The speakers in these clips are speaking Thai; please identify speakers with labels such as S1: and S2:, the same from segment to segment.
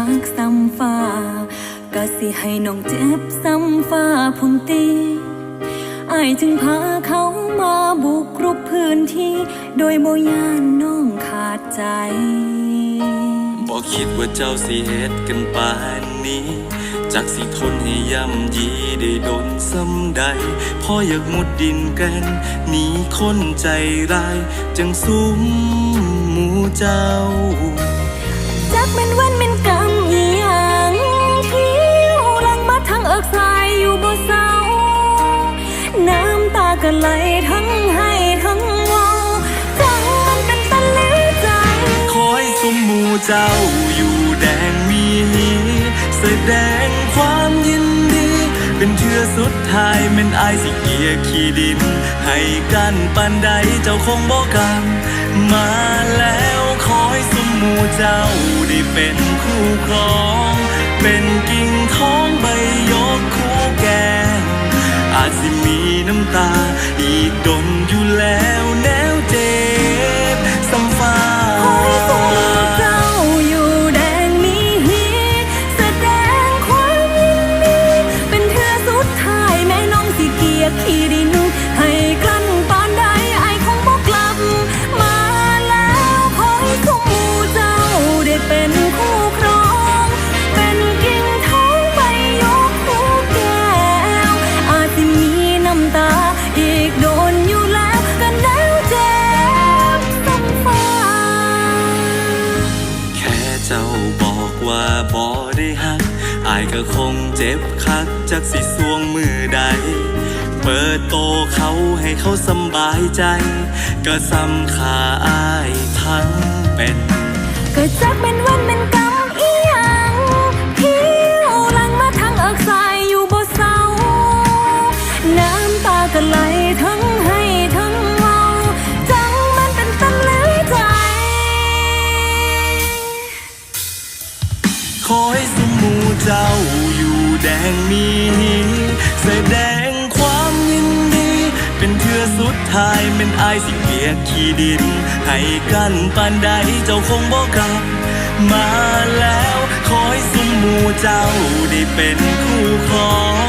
S1: ว่าหักซ้ำฟ้าก็สิให้น้องเจ็บซ้ำฟ้าพุ่นตีอายจึงพาเขามาบุกรุกพื้นที่ โดยบ่ย่านน้องขาดใจ
S2: บอกคิดว่าเจ้าสิเหตุกันปานนี้จากสิทนให้ย่ำยีได้โดนซ้ำใดพออยากมุดดินกันหนีคนใจร้ายจังซุ้มหมูเจ้า
S1: จักเป็นวันเป็น อยู่บ่เศร้า น้ำตาก็ไหลทั้งให้ทั้งเว้าจังมันเป็นตะลือใจ
S2: คอยสมมูเจ้าอยู่แดงมีฮีแสดงความยินดี เป็นเทือสุดท้ายแมันอายสิเกียขี้ดิน ให้กันปันใดเจ้าคงบอกกัน มาแล้วคอยสมมูเจ้าได้เป็นคู่ครอง เป็นกิ่งท้อง ตา อีกดม
S1: อยู่แล้ว บอกว่า
S2: บ่ได้หักอายก็คงเจ็บคักจากสิสวงมือใด เปิดโตเขาให้เขาสำบายใจ ก็ซ้ำขาอายทั้งเป็น
S1: ก็จักเป็นวันเป็นกรรมอีหยังที่หลังมาทางเอิกสายอยู่บ่เศร้า น้ำตาก็ไหลทั้ง
S2: แดงมีแสดงความยินดี เป็นเทือสุดท้ายเป็นอายสิเกียกขี้ดิน ให้กันปานใดเจ้าคงบอกกลับ มาแล้วขอยสมหมูเจ้าได้เป็นคู่ครอง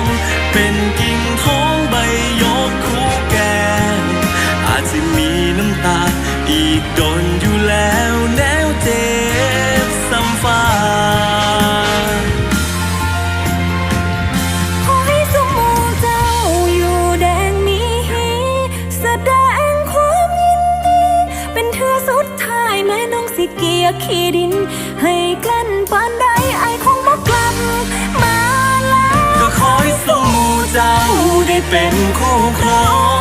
S1: สิเกียขี้ดิน ให้กลั้นปานใดไอคงบ่กกลับมาแล้ว
S2: ก็คอยสู้เจ้าได้เป็นคู่ครอง